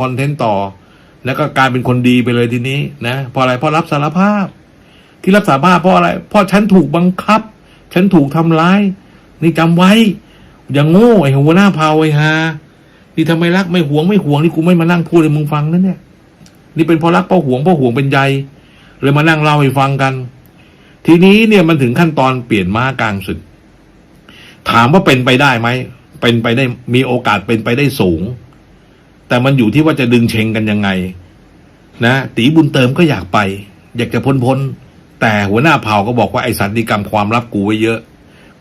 คอนเทนต์ต่อ แล้วก็กลายเป็นคนดีไปเลยทีนี้นะเพราะอะไรเพราะรับสารภาพ ที่รับสารภาพเพราะอะไร เพราะฉันถูกบังคับ ฉันถูกทำร้าย นี่จำไว้ อย่างโง่ไอ้หัวหน้าเผาไอ้ฮานี่ทำไมรักไม่หวงไม่หวงนี่กูไม่มานั่งพูดให้มึงฟังนะเนี่ย นี่เป็นเพราะรักเพราะหวงเพราะหวงเป็นใยเลยมานั่งเล่าให้ฟังกัน ทีนี้เนี่ยมันถึงขั้นตอนเปลี่ยนม้ากลางศึก ถามว่าเป็นไปได้ไหมเป็นไปได้มีโอกาสเป็นไปได้สูง แต่มันอยู่ที่ว่าจะดึงเชงกันยังไง นะตีบุญเติมก็อยากไป อยากจะพ้นพ้นๆแต่หัวหน้าเผ่าก็บอกว่าไอสันติกรรมความลับกูไว้เยอะ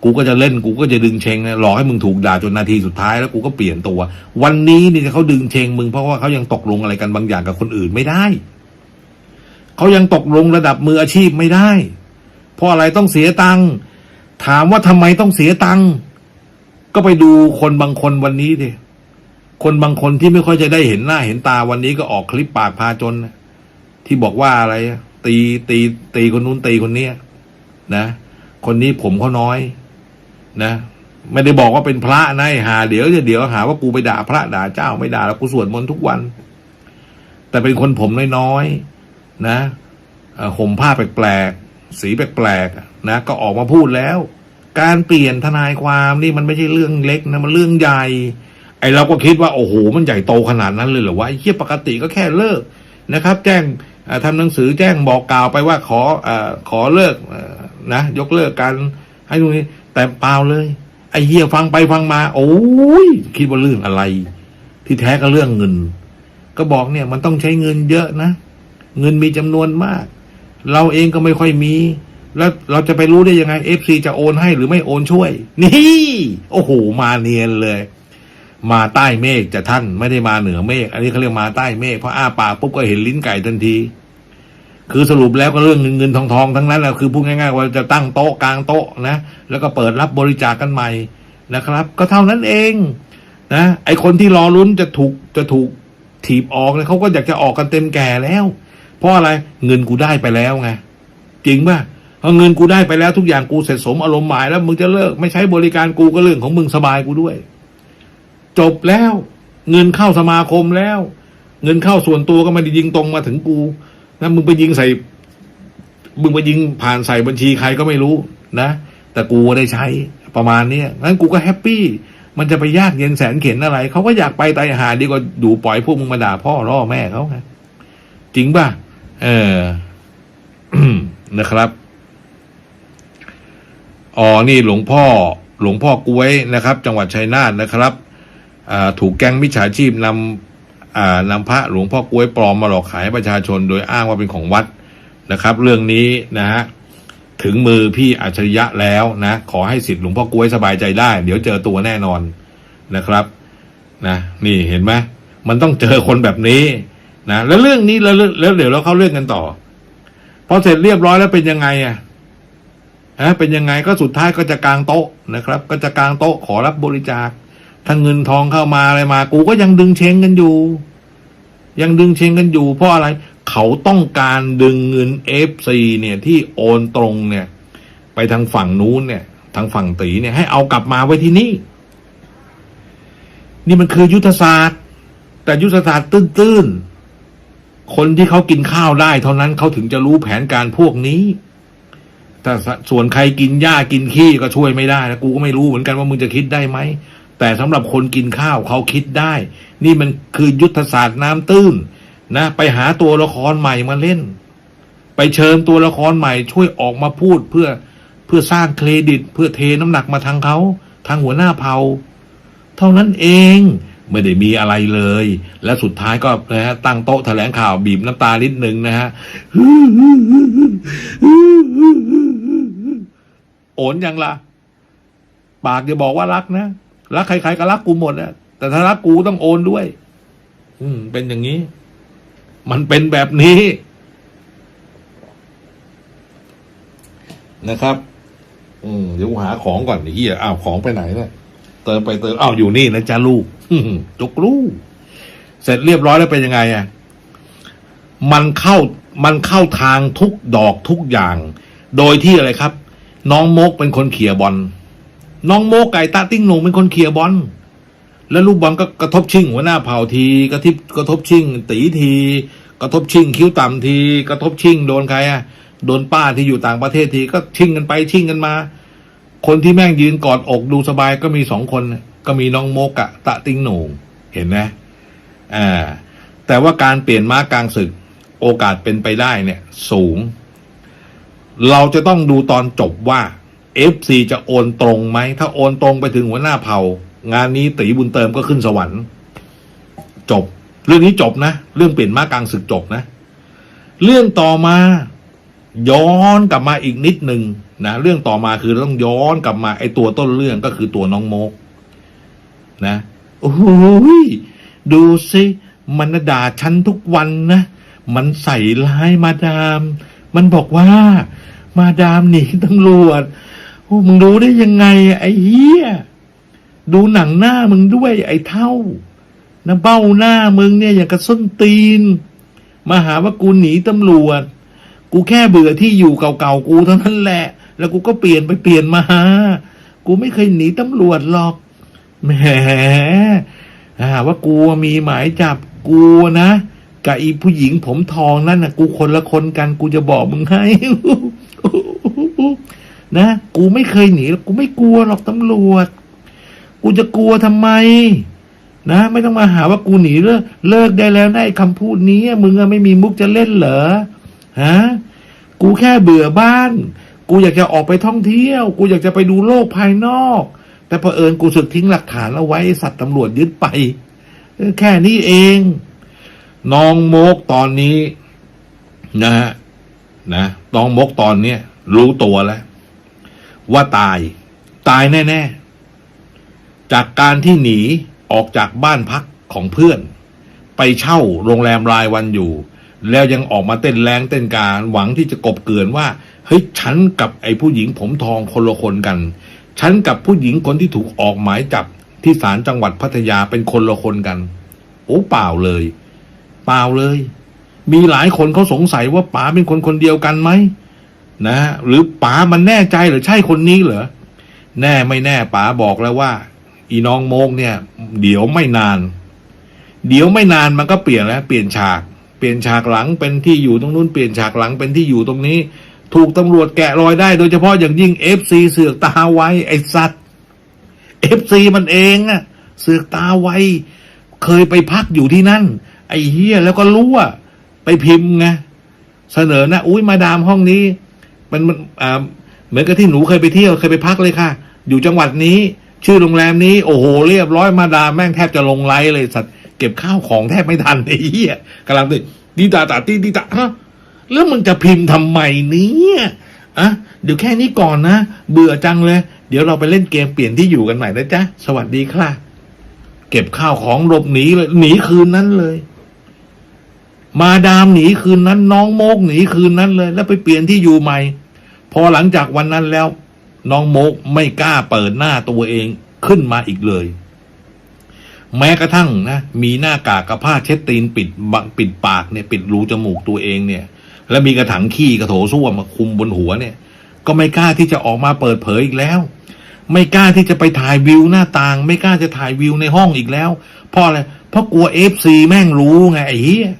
กูก็จะเล่นกูก็จะดึงเชงนะหลอกให้มึงถูกด่าจนนาทีสุดท้ายแล้วกูก็เปลี่ยนตัว วันนี้นี่เขาดึงเชงมึงเพราะว่าเขายังตกลงอะไรกันบางอย่างกับคนอื่นไม่ได้เขายังตกลงระดับมืออาชีพไม่ได้ เพราะอะไรต้องเสียตังค์ถามว่าทำไมต้องเสียตังค์ก็ไปดูคนบางคนวันนี้ดิ คนบางคนที่ไม่ค่อยจะได้เห็นหน้าเห็นตาวันนี้ก็ออกคลิปปากพาจน ที่บอกว่าอะไร ตีตีตีคนนู้นตีคนเนี้ยนะคนนี้ผมเขาน้อย นะไม่ได้บอกว่าเป็นพระนะหา เดี๋ยวจะเดี๋ยวหาว่ากูไปด่าพระด่าเจ้าไม่ด่าแล้วกูสวดมนต์ทุกวัน แต่เป็นคนผมน้อยๆนะห่มผ้าแปลกๆสีแปลกๆนะก็ออกมาพูดแล้ว การเปลี่ยนทนายความนี่มันไม่ใช่เรื่องเล็กนะมันเรื่องใหญ่ ไอเราก็คิดว่าโอ้โหมันใหญ่โตขนาดนั้นเลยเหรอวะไอ้เหี้ยปกติก็แค่เลิกนะครับ แจ้งเอ่อทำหนังสือแจ้งบอกกล่าวไปว่าขออขอเลิกนะยกเลิกการให้ตรงนี้แต่เปล่าเลย ไอ้เหี้ยฟังไปฟังมา โอ้ยคิดว่าเรื่องอะไร ที่แท้ก็เรื่องเงิน ก็บอกเนี่ยมันต้องใช้เงินเยอะนะ เงินมีจำนวนมาก เราเองก็ไม่ค่อยมี แล้วเราจะไปรู้ได้ยังไงเอฟซีจะโอนให้หรือไม่โอนช่วย นี่ โอ้โหมาเนียนเลย มาใต้เมฆจะท่านไม่ได้มาเหนือเมฆอันนี้เขาเรียกมาใต้เมฆเพราะอ้าปากปุ๊บก็เห็นลิ้นไก่ทันที คือสรุปแล้วก็เรื่องเงินเงินทองทองทั้งนั้นแหละคือพูดง่ายๆว่าจะตั้งโต๊ะกลางโต๊ะนะ แล้วก็เปิดรับบริจาคกันใหม่นะครับ ก็เท่านั้นเองนะไอคนที่รอลุ้นจะถูกจะถูกถีบออกเนี่ยเขาก็อยากจะออกกันเต็มแก่แล้ว เพราะอะไรเงินกูได้ไปแล้วไงจริงป่ะพอเงินกูได้ไปแล้วทุกอย่างกูเสร็จสมอารมณ์หมายแล้วมึงจะเลิกไม่ใช้บริการกูก็เรื่องของมึงสบายกูด้วย จบแล้ว เงินเข้าสมาคมแล้ว เงินเข้าส่วนตัวก็ไม่ได้ยิงตรงมาถึงกูนะมึงไปยิงใส่ มึงไปยิงผ่านใส่บัญชีใครก็ไม่รู้นะแต่กูได้ใช้ประมาณเนี้ยงั้นกูก็แฮปปี้มันจะไปยากเย็นแสนเข็นอะไร เขาก็อยากไปไตายหาดีกว่าดูปล่อยพวกมึงมาด่าพ่อร่อแม่เขาไงจริงป่ะ เออนะครับ อ๋อ นี่หลวงพ่อ หลวงพ่อกล้วยนะครับ จังหวัดชัยนาทนะครับ ถูกแก๊งมิจฉาชีพนำนำพระหลวงพ่อกล้วยปลอมมาหลอกขายประชาชน โดยอ้างว่าเป็นของวัดนะครับ เรื่องนี้นะฮะถึงมือพี่อัจฉริยะแล้วนะขอให้สิทธิ์หลวงพ่อกล้วยสบายใจได้ เดี๋ยวเจอตัวแน่นอนนะครับนะนี่เห็นไหมมันต้องเจอคนแบบนี้นะแล้วเรื่องนี้แล้วแล้วเดี๋ยวเราเข้าเรื่องกันต่อพอเสร็จเรียบร้อยแล้วเป็นยังไงอะฮะเป็นยังไงก็สุดท้ายก็จะกลางโต๊ะนะครับ ก็จะกลางโต๊ะขอรับบริจาค ถ้าเงินทองเข้ามาอะไรมา กูก็ยังดึงเชงกันอยู่ ยังดึงเชงกันอยู่ เพราะอะไร เขาต้องการดึงเงินเอฟซีเนี่ยที่โอนตรงเนี่ย ไปทางฝั่งนู้นเนี่ย ทางฝั่งตีเนี่ยให้เอากลับมาไว้ที่นี่ นี่มันคือยุทธศาสตร์ แต่ยุทธศาสตร์ตื้นๆ คนที่เขากินข้าวได้ เท่านั้นเขาถึงจะรู้แผนการพวกนี้แต่ส่วนใครกินหญ้ากินขี้ก็ช่วยไม่ได้นะกูก็ไม่รู้เหมือนกันว่ามึงจะคิดได้ไหม แต่สำหรับคนกินข้าวเขาคิดได้ นี่มันคือยุทธศาสตร์น้ำตื้นนะไปหาตัวละครใหม่มาเล่น ไปเชิญตัวละครใหม่ ช่วยออกมาพูดเพื่อเพื่อสร้างเครดิต เพื่อเทน้ำหนักมาทางเขาทางหัวหน้าเผ่าเท่านั้นเองไม่ได้มีอะไรเลย และสุดท้ายก็นะฮะตั้งโต๊ะแถลงข่าวบีบน้ำตาลิดหนึ่งนะฮะโอนยังล่ะ ปากจะบอกว่ารักนะ รักใครๆก็รักกูหมดนะแต่ถ้ารักกูต้องโอนด้วย อืม เป็นอย่างนี้ มันเป็นแบบนี้นะครับ อืมเดี๋ยวหาของก่อนไอ้เฮียอ้าวของไปไหนเนี่ยเติมไปเติมอ้าวอยู่นี่นะจ้าลูกจุกลูก เสร็จเรียบร้อยแล้วเป็นยังไงอะมันเข้ามันเข้าทางทุกดอกทุกอย่าง โดยที่อะไรครับ น้องโมกเป็นคนเขี่ยบอล น้องโมกไก่ตาติ้งหนงเป็นคนเขี่ยบอลแล้วลูกบอลก็กระทบชิ่งหัวหน้าเผ่าที กระทิบกระทบชิ่งตีที กระทบชิ่งคิ้วต่ำที กระทบชิ่งโดนใครอะโดนป้าที่อยู่ต่างประเทศทีก็ชิ่งกันไปชิ่งกันมา คนที่แม่งยืนกอดอกดูสบายก็มีสองคนก็มีน้องโมกะ ตะติงหน่งเห็นไหมอ่าแต่ว่าการเปลี่ยนม้ากลางศึก โอกาสเป็นไปได้เนี่ย สูง เราจะต้องดูตอนจบว่า FC จะโอนตรงไหม ถ้าโอนตรงไปถึงหัวหน้าเผ่า งานนี้ตีบุญเติมก็ขึ้นสวรรค์ จบ เรื่องนี้จบนะ เรื่องเปลี่ยนม้ากลางศึกจบนะ เรื่องต่อมาย้อนกลับมาอีกนิดหนึ่งนะเรื่องต่อมาคือต้องย้อนกลับมาไอตัวต้นเรื่องก็คือตัวน้องโมก นะโอ้ยดูสิมันด่าฉันทุกวันนะมันใส่ร้ายมาดาม มันบอกว่า มาดามหนีตำรวจ โอ้มึงรู้ได้ยังไงอะไอ้เหี้ยดูหนังหน้ามึงด้วย ไอ้เท่านะเบ้าหน้ามึงเนี่ยอย่างกระส้นตีน มาหาว่ากูหนีตำรวจ กูแค่เบื่อที่อยู่เก่าๆกูเท่านั้นแหละ แล้วกูก็เปลี่ยนไปเปลี่ยนมา กูไม่เคยหนีตำรวจหรอกแหมอ่าว่ากูมีหมายจับกูนะกับอีผู้หญิงผมทองนั่นนะกูคนละคนกันกูจะบอกมึงให้ นะกูไม่เคยหนีกูไม่กลัวหรอกตำรวจ กูจะกลัวทำไม นะ ไม่ต้องมาหาว่ากูหนีเลิกเลิกได้แล้วนะไอ้คำพูดนี้มึงอไม่มีมุกจะเล่นเหรอฮะกูแค่เบื่อบ้าน กูอยากจะออกไปท่องเที่ยว กูอยากจะไปดูโลกภายนอก แต่เผอิญกูสึกทิ้งหลักฐานเอาไว้สัตว์ตำรวจยึดไป แค่นี้เอง น้องโมกตอนนี้ นะฮะนะน้องโมกตอนเนี้ยรู้ตัวแล้ว ว่าตาย ตายแน่ ๆ จากการที่หนีออกจากบ้านพักของเพื่อน ไปเช่าโรงแรมรายวันอยู่ แล้วยังออกมาเต้นแรงเต้นการหวังที่จะกบเกลื่อนว่าเฮ้ยฉันกับไอ้ผู้หญิงผมทองคนละคนกัน ฉันกับผู้หญิงคนที่ถูกออกหมายจับที่ศาลจังหวัดพัทยาเป็นคนละคนกัน โอ้เปล่าเลย เปล่าเลย มีหลายคนเขาสงสัยว่าป๋าเป็นคนคนเดียวกันไหม นะฮะหรือป๋ามันแน่ใจหรือใช่คนนี้เหรอแน่ไม่แน่ป๋าบอกแล้วว่า อีน้องโมกเนี่ย เดี๋ยวไม่นาน เดี๋ยวไม่นานมันก็เปลี่ยนแล้วเปลี่ยนฉาก เปลี่ยนฉากหลังเป็นที่อยู่ตรงนู้นเปลี่ยนฉากหลังเป็นที่อยู่ตรงนี้ ถูกตำรวจแกะรอยได้โดยเฉพาะอย่างยิ่งเอฟซีเสือกตาไวไอ้สัตว์เอฟซีมันเองอะเสือกตาไวเคยไปพักอยู่ที่นั่น ไอ้เฮียแล้วก็รู้ว่าไปพิมพ์ไงเสนอนะอุ้ยมาดามห้องนี้ มันมันอ่าเหมือนกับที่หนูเคยไปเที่ยวเคยไปพักเลยค่ะ อยู่จังหวัดนี้ ชื่อโรงแรมนี้โอ้โหเรียบร้อยมาดามแม่งแทบจะลงไลฟ์เลยสัตว์เก็บข้าวของแทบไม่ทันไอ้เหี้ยกำลังติดีตาตาตีดีตาฮะแล้วมึงจะพิมพ์ทำไมเนี่ยอะเดี๋ยวแค่นี้ก่อนนะเบื่อจังเลย เดี๋ยวเราไปเล่นเกมเปลี่ยนที่อยู่กันใหม่นะจ๊ะสวัสดีค่ะ เก็บข้าวของหลบหนีเลยหนีคืนนั้นเลย มาดามหนีคืนนั้น น้องโมกหนีคืนนั้นเลย แล้วไปเปลี่ยนที่อยู่ใหม่ พอหลังจากวันนั้นแล้ว น้องโมกไม่กล้าเปิดหน้าตัวเองขึ้นมาอีกเลย แม้กระทั่งนะ มีหน้ากากกับผ้าเช็ดตีนปิดปิดปากเนี่ย ปิดรูจมูกตัวเองเนี่ย แล้วมีกระถังขี้กระโถส้วมมาคุมบนหัวเนี่ย ก็ไม่กล้าที่จะออกมาเปิดเผยอีกแล้ว ไม่กล้าที่จะไปถ่ายวิวหน้าต่าง ไม่กล้าจะถ่ายวิวในห้องอีกแล้วเพราะอะไรเพราะกลัวเอฟซีแม่งรู้ไงไอ้เหี้ย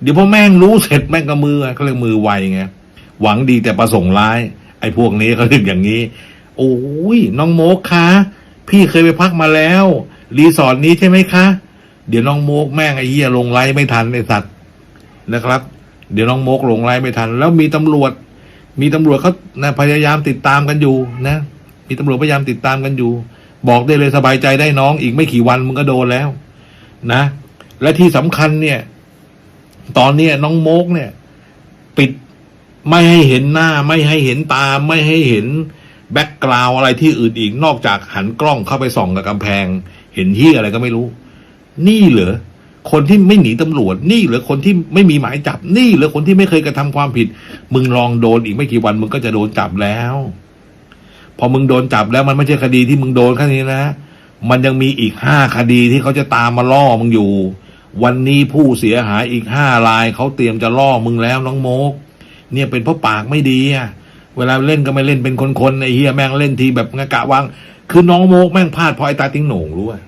เดี๋ยวพอแม่งรู้เสร็จแม่งก็มือเขาเรียกมือไวไง หวังดีแต่ประสงค์ร้าย ไอ้พวกนี้เขาเรียกอย่างนี้ โอ้ยน้องโมกคะพี่เคยไปพักมาแล้ว รีสอร์ทนี้ใช่ไหมคะ เดี๋ยวน้องโมกแม่งไอ้เหี้ยลงไลฟ์ไม่ทันไอ้สัตว์นะครับ เดี๋ยวน้องโมกลงไลฟ์ไม่ทัน แล้วมีตำรวจ มีตำรวจเขานะพยายามติดตามกันอยู่นะ มีตำรวจพยายามติดตามกันอยู่ บอกได้เลยสบายใจได้น้อง อีกไม่กี่วันมึงก็โดนแล้ว นะ และที่สำคัญเนี่ย ตอนเนี้น้องโมกเนี่ย ไม่ให้เห็นหน้าไม่ให้เห็นตาไม่ให้เห็นแบ็กกราวอะไรที่อื่นอีกนอกจากหันกล้องเข้าไปส่องกับกำแพง เห็นที่อะไรก็ไม่รู้ นี่เหรอคนที่ไม่หนีตำรวจ นี่เหรอคนที่ไม่มีหมายจับ นี่เหรอคนที่ไม่เคยกระทำความผิด มึงลองโดนอีกไม่กี่วันมึงก็จะโดนจับแล้ว พอมึงโดนจับแล้วมันไม่ใช่คดีที่มึงโดนแค่นี้นะมันยังมีอีกห้าคดีที่เขาจะตามมาล่อมึงอยู่ วันนี้ผู้เสียหายอีกห้ารายเขาเตรียมจะล่อมึงแล้วน้องโมก เนี่ยเป็นเพราะปากไม่ดีอะเวลาเล่นก็ไม่เล่นเป็นคนๆไอ้เฮียแม่งเล่นทีแบบงะกะวังคือน้องโมกแม่งพลาดเพราะไอ้ตาติ้งโหน่งรู้อะ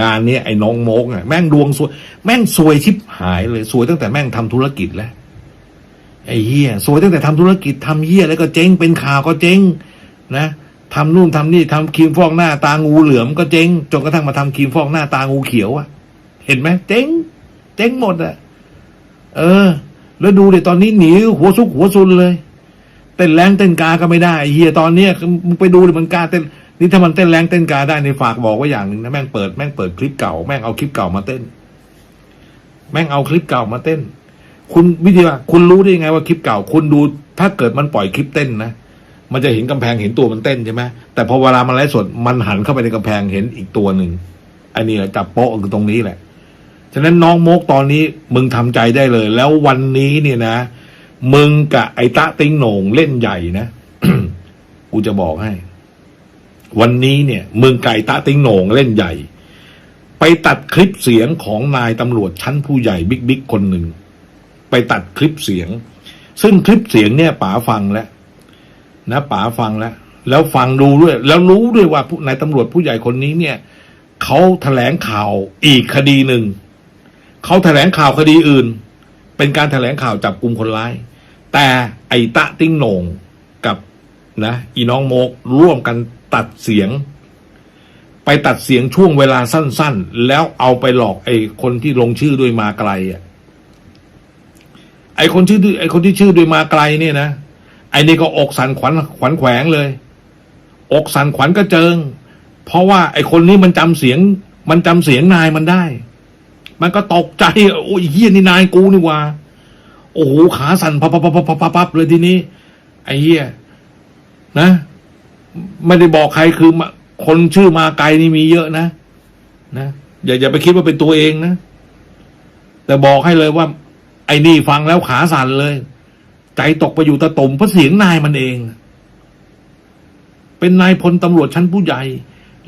งานเนี้ยไอ้น้องโมกอะแม่งดวงซวยแม่งซวยชิบหายเลยซวยตั้งแต่แม่งทำธุรกิจแล้วไอ้เฮียซวยตั้งแต่ทำธุรกิจทำเฮียแล้วก็เจ๊งเป็นข่าวก็เจ๊งนะทำนู่นทำนี่ทำครีมฟอกหน้าตางูเหลือมก็เจ๊งจนกระทั่งมาทำครีมฟอกหน้าตางูเขียวอะ เห็นไหมเจ๊งเจ๊งหมดอะ เออ แล้วดูเดี๋ยตอนนี้หนีหัวซุกหัวซุนเลยเต้นแรงเต้นกาก็ไม่ได้เฮียตอนเนี้ยมึงไปดูดิมันกาเต้นนี่ถ้ามันเต้นแรงเต้นกาได้ในฝากบอกไว่าอย่างหนึ่งนะแม่งเปิดแม่งเปิดคลิปเก่าแม่งเอาคลิปเก่ามาเต้น แม่งเอาคลิปเก่ามาเต้น คุณวิธีว่า คุณรู้ได้ยังไงว่าคลิปเก่า คุณดูถ้าเกิดมันปล่อยคลิปเต้นนะมันจะเห็นกำแพงเห็นตัวมันเต้นใช่ไหมแต่พอเวลามันไลฟ์สดมันหันเข้าไปในกำแพงเห็นอีกตัวหนึ่งอันนี้แหละจับโป๊ะคือตรงนี้แหละ ฉะนั้นน้องโมกตอนนี้มึงทำใจได้เลย แล้ววันนี้เนี่ยนะ มึงกับไอ้ตะติงโหน่งเล่นใหญ่นะกูจะบอกให้ วันนี้เนี่ย มึงไก่ตะติงโหน่งเล่นใหญ่ ไปตัดคลิปเสียงของนายตำรวจชั้นผู้ใหญ่บิ๊กบิ๊กคนหนึ่งไปตัดคลิปเสียง ซึ่งคลิปเสียงเนี่ยป๋าฟังแล้วนะป๋าฟังแล้วแล้วฟังดูด้วย แล้วรู้ด้วยว่าผู้นายตำรวจผู้ใหญ่คนนี้เนี่ยเขาแถลงข่าวอีกคดีหนึ่ง เขาแถลงข่าวคดีอื่น เป็นการแถลงข่าวจับกลุ่มคนร้าย แต่ไอตะติ้งโหนงกับนะอีน้องโมกร่วมกันตัดเสียง ไปตัดเสียงช่วงเวลาสั้น ๆ แล้วเอาไปหลอกไอคนที่ลงชื่อด้วยมาไกลอะไอคนชื่อไอคนที่ชื่อด้วยมาไกลเนี่ยนะไอนี่ก็อกสันขวัญขวัญแขวงเลย อกสันขวัญกระเจิง เพราะว่าไอคนนี้มันจำเสียง มันจำเสียงนายมันได้ มันก็ตกใจ โอ้ยเฮียนี่นายกูนี่ว่า โอ้โหขาสั่นพับพับพับพับพับเลยทีนี้ ไอ้เฮียนะไม่ได้บอกใครคือมาคนชื่อมาไกลนี่มีเยอะนะนะอย่าอย่าไปคิดว่าเป็นตัวเองนะ แต่บอกให้เลยว่า ไอ้นี่ฟังแล้วขาสั่นเลย ใจตกไปอยู่ตะตุ่มเพราะเสียงนายมันเอง เป็นนายพลตำรวจชั้นผู้ใหญ่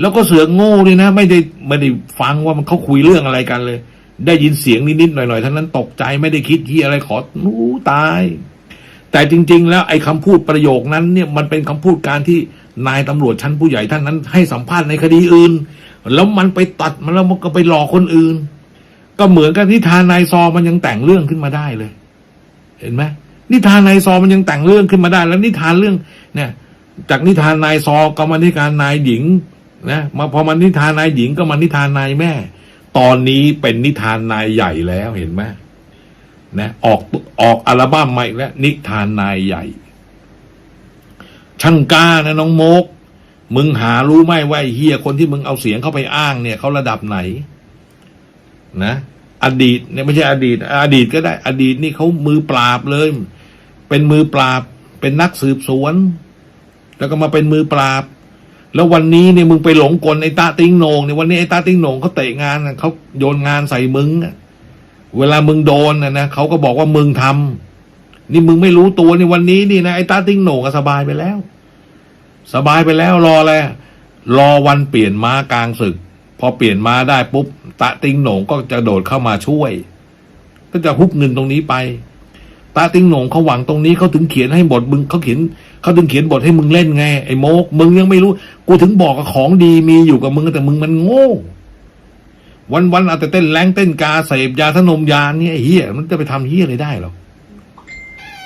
แล้วก็เสือโง่เลยนะ ไม่ได้ไม่ได้ฟังว่ามันเขาคุยเรื่องอะไรกันเลย ได้ยินเสียงนิดๆหน่อยๆท่านั้นตกใจไม่ได้คิดที่อะไรขอนู้ตาย แต่จริง ๆ แล้วไอ้คำพูดประโยคนั้นเนี่ยมันเป็นคำพูดการที่นายตำรวจชั้นผู้ใหญ่ท่านนั้น ให้สัมภาษณ์ในคดีอื่น แล้วมันไปตัดมันแล้วมันก็ไปหลอกคนอื่น ก็เหมือนกับนิทานนายซอมันยังแต่งเรื่องขึ้นมาได้เลย เห็นไหมนิทานนายซอมันยังแต่งเรื่องขึ้นมาได้ แล้วนิทานเรื่อง เนี่ย จากนิทานนายซอก็มานิทานนายหญิงนะมาพอมันนิทานนายหญิงก็มานิทานนายแม่ ตอนนี้เป็นนิทานนายใหญ่แล้วเห็นไหมนะออกออกอัลบั้มใหม่แล้วนิทานนายใหญ่ ช่างกล้านะน้องโมก มึงหารู้ไหมว่าเฮียคนที่มึงเอาเสียงเข้าไปอ้างเนี่ยเขาระดับไหน นะ อดีตเนี่ยไม่ใช่อดีต อดีตก็ได้ อดีตนี่เขามือปราบเลย เป็นมือปราบ เป็นนักสืบสวน แล้วก็มาเป็นมือปราบ แล้ววันนี้เนี่ยมึงไปหลงกลไอ้ตาติ้งโหนงเนี่ยวันนี้ไอ้ตาติ้งโหนงเขาเตะงานเขาโยนงานใส่มึงอะเวลามึงโดนนะนะเขาก็บอกว่ามึงทำนี่มึงไม่รู้ตัวในวันนี้นี่นะไอ้ตาติ้งโหนงสบายไปแล้ว สบายไปแล้วรออะไรอะรอวันเปลี่ยนม้ากลางศึก พอเปลี่ยนม้าได้ปุ๊บตาติ้งโหนงก็จะโดดเข้ามาช่วย ก็จะฮุบเงินตรงนี้ไป ตาติ้งหนงเขาหวังตรงนี้เขาถึงเขียนให้บทมึงเขาเขียนเขาถึงเขียนบทให้มึงเล่นไงไอ้โมกมึงยังไม่รู้ กูถึงบอกกับของดีมีอยู่กับมึงแต่มึงมันโง่ วันวันๆเอาแต่เต้นแรงเต้นกาเสพยาทนมยาเนี่ยไอ้เฮียมันจะไปทำเฮียอะไรได้หรอ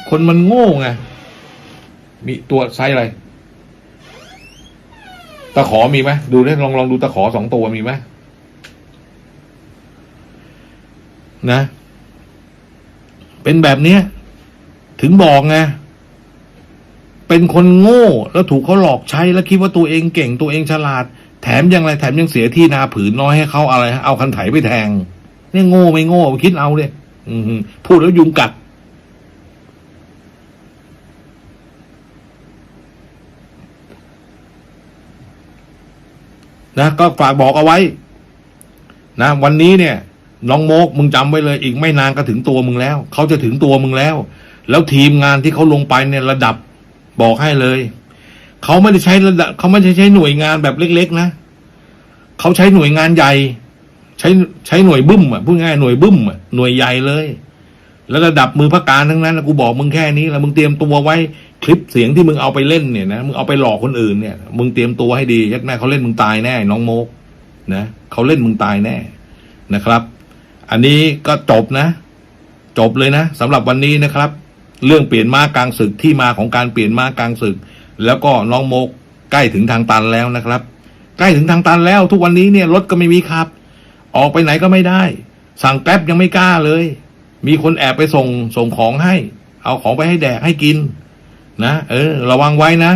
คนมันโง่ไงมีตัวไซส์อะไรตะขอมีไหมดูได้ลองลองดูตะขอสองตัวมีไหมนะ เป็นแบบเนี้ย ถึงบอกไงเป็นคนโง่แล้วถูกเขาหลอกใช้แล้วคิดว่าตัวเองเก่งตัวเองฉลาด แถมยังไรแถมยังเสียที่นาผืนน้อยให้เขาอะไร เอาคันไถไปแทงนี่โง่ไม่โง่คิดเอาเลยพูดแล้วยุงกัด นะก็ฝากบอกเอาไว้ นะวันนี้เนี่ย น้องโมกมึงจำไว้เลย อีกไม่นานก็ถึงตัวมึงแล้ว เขาจะถึงตัวมึงแล้ว แล้วทีมงานที่เขาลงไปเนี่ยระดับบอกให้เลย เขาไม่ได้ใช้ระดับเขาไม่ได้ใช้หน่วยงานแบบเล็ก ๆ นะเขาใช้หน่วยงานใหญ่ ใช้ใช้หน่วยบึ้มอะพูดง่ายหน่วยบึ้มอะหน่วยใหญ่เลย แล้วระดับมือพระการทั้งนั้นกูบอกมึงแค่นี้แล้วมึงเตรียมตัวไว้คลิปเสียงที่มึงเอาไปเล่นเนี่ยนะมึงเอาไปหลอกคนอื่นเนี่ยมึงเตรียมตัวให้ดียัดแม่เขาเล่นมึงตายแน่น้องโมกนะเขาเล่นมึงตายแน่นะครับ อันนี้ก็จบนะ จบเลยนะสำหรับวันนี้นะครับ เรื่องเปลี่ยนม้ากลางศึกที่มาของการเปลี่ยนม้ากลางศึก แล้วก็น้องโมกใกล้ถึงทางตันแล้วนะครับ ใกล้ถึงทางตันแล้ว ทุกวันนี้เนี่ยรถก็ไม่มีขับ ออกไปไหนก็ไม่ได้ สั่งแก๊ปยังไม่กล้าเลย มีคนแอบไปส่งส่งของให้ เอาของไปให้แดกให้กิน นะเออ ระวังไว้นะ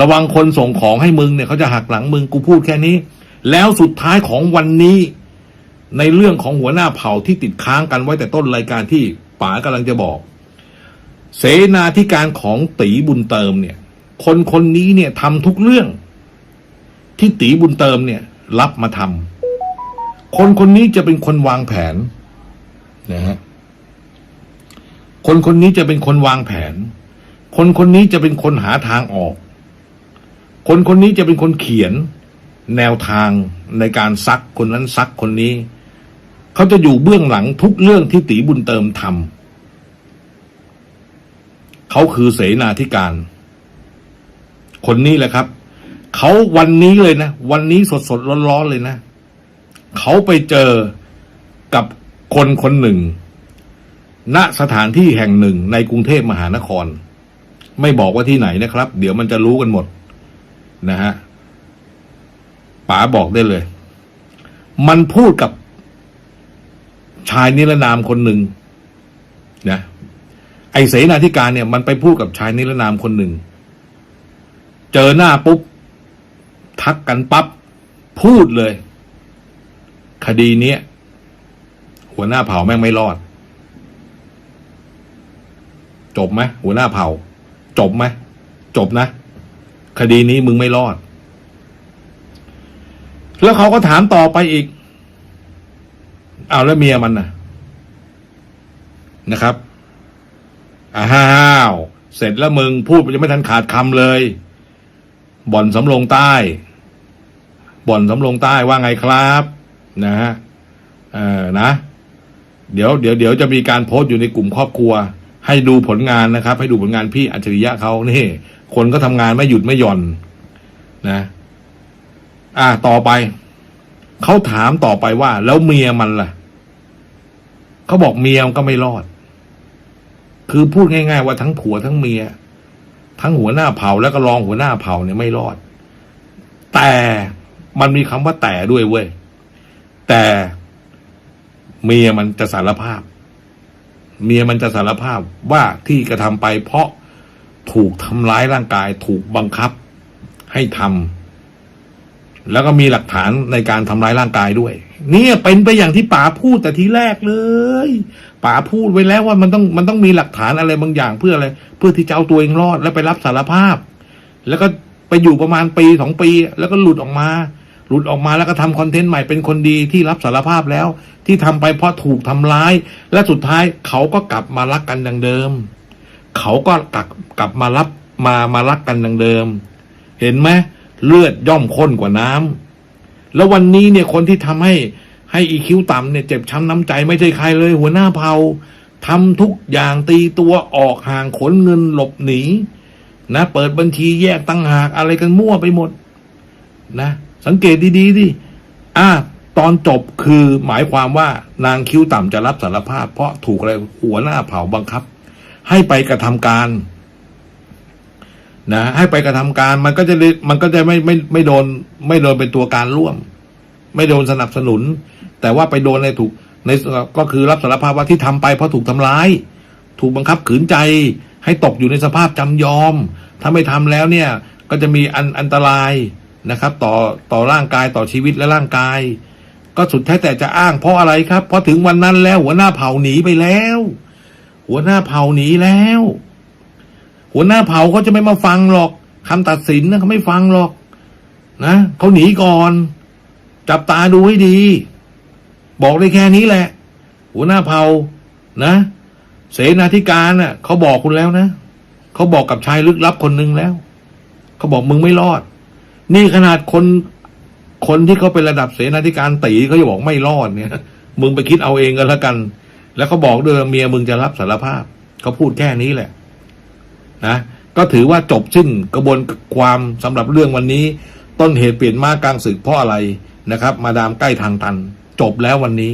ระวังคนส่งของให้มึงเนี่ยเขาจะหักหลังมึงกูพูดแค่นี้ แล้วสุดท้ายของวันนี้ ในเรื่องของหัวหน้าเผ่าที่ติดค้างกันไว้แต่ต้นรายการที่ป๋ากำลังจะบอก เสนาธิการของตีบุญเติมเนี่ย คนคนนี้เนี่ยทำทุกเรื่อง ที่ตีบุญเติมเนี่ย รับมาทำคนคนนี้จะเป็นคนวางแผนนะฮะคนคนนี้จะเป็นคนวางแผน คนคนนี้จะเป็นคนหาทางออก คนคนนี้จะเป็นคนเขียน แนวทางในการซักคนนั้นซักคนนี้ เขาจะอยู่เบื้องหลังทุกเรื่องที่ตีบุญเติมทำ เขาคือเสนาธิการ คนนี้แหละครับ เขาวันนี้เลยนะ วันนี้สดสดร้อนร้อนๆเลยนะ เขาไปเจอกับคนคนหนึ่ง ณสถานที่แห่งหนึ่งในกรุงเทพมหานคร ไม่บอกว่าที่ไหนนะครับ เดี๋ยวมันจะรู้กันหมด นะฮะป๋าบอกได้เลย มันพูดกับชายนิรนามคนหนึ่งนะ ไอเสนาธิการเนี่ย มันไปพูดกับชายนิรนามคนหนึ่ง เจอหน้าปุ๊บ ทักกันปั๊บพูดเลย คดีเนี้ยหัวหน้าเผ่าแม่งไม่รอด จบไหมหัวหน้าเผ่า จบไหมจบนะ คดีนี้มึงไม่รอด แล้วเขาก็ถามต่อไปอีก เอาแล้วเมียมันนะนะครับ อ้าว เสร็จแล้วมึงพูดยังไม่ทันขาดคำเลย บ่อนสำโรงใต้ บ่อนสำโรงใต้ว่าไงครับ นะฮะเออนะ เดี๋ยวเดี๋ยวเดี๋ยวจะมีการโพสต์อยู่ในกลุ่มครอบครัว ให้ดูผลงานนะครับ ให้ดูผลงานพี่อัจฉริยะเขานี่ คนก็ทำงานไม่หยุดไม่หย่อน นะ อ่าต่อไปเขาถามต่อไปว่า แล้วเมียมันล่ะเขาบอกเมียมันก็ไม่รอด คือพูดง่าย ๆ ว่าทั้งผัวทั้งเมีย ทั้งหัวหน้าเผ่าแล้วก็รองหัวหน้าเผ่าเนี่ยไม่รอด แต่มันมีคำว่าแต่ด้วยเว้ยแต่เมียมันจะสารภาพ เมียมันจะสารภาพว่าที่กระทำไปเพราะถูกทำร้ายร่างกาย ถูกบังคับให้ทำ แล้วก็มีหลักฐานในการทำร้ายร่างกายด้วย เนี่ยเป็นไปอย่างที่ป๋าพูดแต่ทีแรกเลยป๋าพูดไว้แล้วว่ามันต้องมันต้องมีหลักฐานอะไรบางอย่างเพื่ออะไร เพื่อที่จะเอาตัวเองรอดแล้วไปรับสารภาพ แล้วก็ไปอยู่ประมาณปีสองปี แล้วก็หลุดออกมา หลุดออกมาแล้วก็ทำคอนเทนต์ใหม่เป็นคนดีที่รับสารภาพแล้ว ที่ทำไปเพราะถูกทำร้าย และสุดท้ายเขาก็กลับมารักกันดังเดิม เขาก็กลับกลับมารับมามารักกันดังเดิม เห็นไหม เลือดย่อมข้นกว่าน้ำแล้ววันนี้เนี่ยคนที่ทำให้ให้อีคิวต่ำเนี่ยเจ็บช้ำน้ำใจไม่ใช่ใครเลย หัวหน้าเผ่าทำทุกอย่างตีตัวออกห่างขนเงินหลบหนี นะ เปิดบัญชีแยกตั้งหากอะไรกันมั่วไปหมด นะ สังเกตดีๆดิอ่าตอนจบคือหมายความว่านางคิ้วต่ำจะรับสารภาพ เพราะถูกอะไรหัวหน้าเผาบังคับ ให้ไปกระทำการ นะให้ไปกระทำการมันก็จะมันก็จะไม่ไม่ไม่โดน ไม่โดนเป็นตัวการร่วม ไม่โดนสนับสนุน แต่ว่าไปโดนในถูกในก็คือรับสารภาพว่าที่ทำไปเพราะถูกทำร้าย ถูกบังคับขืนใจ ให้ตกอยู่ในสภาพจำยอม ถ้าไม่ทำแล้วเนี่ยก็จะมีอันอันตรายนะครับ ต่อต่อร่างกายต่อชีวิตและร่างกาย ก็สุดแท้แต่จะอ้างเพราะอะไรครับเพราะถึงวันนั้นแล้วหัวหน้าเผ่าหนีไปแล้ว หัวหน้าเผ่าหนีแล้ว หัวหน้าเผ่าเขาจะไม่มาฟังหรอกคำตัดสินนะเขาไม่ฟังหรอก นะเขาหนีก่อน จับตาดูให้ดี บอกได้แค่นี้แหละ หัวหน้าเผ่านะ เสนาธิการน่ะเขาบอกคุณแล้วนะเขาบอกกับชายลึกลับคนหนึ่งแล้วเขาบอกมึงไม่รอด นี่ขนาดคนคนที่เขาเป็นระดับเสนาธิการตีเขาจะบอกไม่รอดเนี่ย มึงไปคิดเอาเองกันแล้วกัน แล้วเขาบอกด้วยเมียมึงจะรับสารภาพเขาพูดแค่นี้แหละ นะก็ถือว่าจบสิ้นกระบวนความสำหรับเรื่องวันนี้ ต้นเหตุเปลี่ยนมากกลางศึกเพราะอะไรนะครับ มาดามใกล้ทางตัน จบแล้ววันนี้